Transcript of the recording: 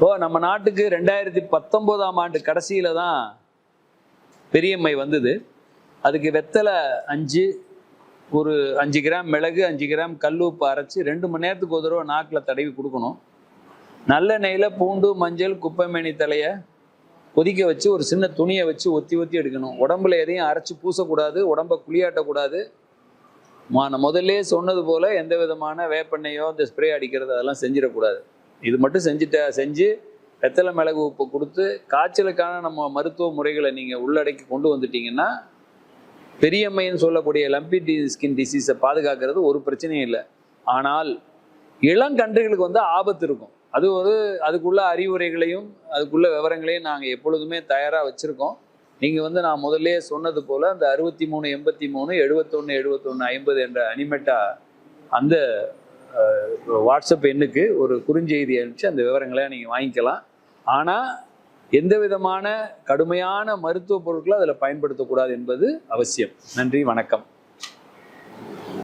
இப்போ நம்ம நாட்டுக்கு ரெண்டாயிரத்தி பத்தொம்போதாம் ஆண்டு கடைசியில தான் பெரியம்மை வந்தது. அதுக்கு வெத்தலை அஞ்சு ஒரு அஞ்சு கிராம் மிளகு அஞ்சு கிராம் கல் அரைச்சி ரெண்டு மணி நேரத்துக்கு ஒரு தடவை நாக்கில் தடவி கொடுக்கணும். நல்ல நெய்யில் பூண்டு மஞ்சள் குப்பைமேனி தலையை கொதிக்க வச்சு ஒரு சின்ன துணியை வச்சு ஒத்தி ஒத்தி எடுக்கணும். உடம்புல எதையும் அரைச்சி பூசக்கூடாது உடம்ப குளியாட்டக்கூடாது மா- நான் முதல்லே சொன்னது போல எந்த விதமான வேப்பெண்ணையோ இந்த ஸ்ப்ரே அடிக்கிறது அதெல்லாம் செஞ்சிடக்கூடாது. இது மட்டும் செஞ்சுட்ட செஞ்சு வெத்தலை மிளகு உப்பு கொடுத்து காய்ச்சலுக்கான நம்ம மருத்துவ முறைகளை நீங்கள் உள்ளடக்கி கொண்டு வந்துட்டீங்கன்னா பெரியம்மைன்னு சொல்லக்கூடிய லம்பி டி ஸ்கின் டிசீஸை பாதுகாக்கிறது ஒரு பிரச்சனையும் இல்லை. ஆனால் இளங்கன்றுகளுக்கு வந்து ஆபத்து இருக்கும். அது ஒரு அதுக்குள்ள அறிவுரைகளையும் அதுக்குள்ள விவரங்களையும் நாங்கள் எப்பொழுதுமே தயாராக வச்சுருக்கோம். நீங்கள் வந்து நான் முதல்லே சொன்னது போல் அந்த அறுபத்தி மூணு எண்பத்தி மூணு எழுபத்தொன்று எழுபத்தொன்று ஐம்பது என்ற அனிமெட்டா அந்த வாட்ஸ்அப் எண்ணுக்கு ஒரு குறுஞ்செய்தி அனுப்பிச்சு அந்த விவரங்களை நீங்கள் வாங்கிக்கலாம். ஆனால் எந்த விதமான கடுமையான மருத்துவ பொருட்களும் அதில் பயன்படுத்தக்கூடாது என்பது அவசியம். நன்றி வணக்கம்.